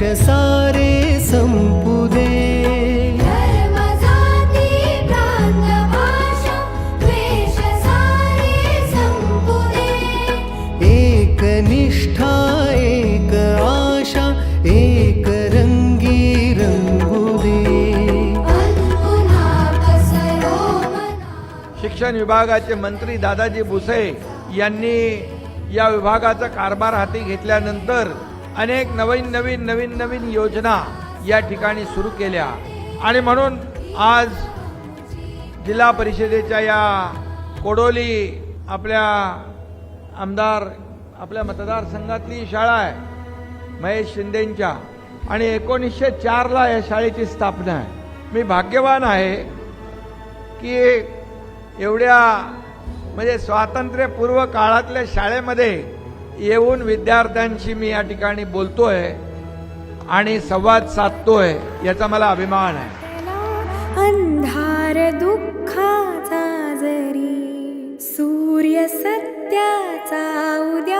द्वेष सारे संपुदे एक निष्ठा एक आशा एक रंगी मना शिक्षण विभागाचे मंत्री दादाजी भुसे यांनी या विभागाचा कारभार हाती घेतल्यानंतर अनेक नवीन नवीन नवीन नवीन योजना या ठिकाणी सुरू केल्या. आणि म्हणून आज जिल्हा परिषदेच्या या कोडोली आपल्या आमदार आपल्या मतदारसंघातली शाळा आहे महेश शिंदेंच्या. आणि एकोणीसशे चारला या शाळेची स्थापना आहे. मी भाग्यवान आहे की एवढ्या म्हणजे स्वातंत्र्यपूर्व काळातल्या शाळेमध्ये येऊन विद्यार्थ्यांशी मी या ठिकाणी बोलतोय आणि संवाद साधतोय याचा मला अभिमान आहे. अंधार दुःखाचा जरी सूर्य सत्याचा उद्या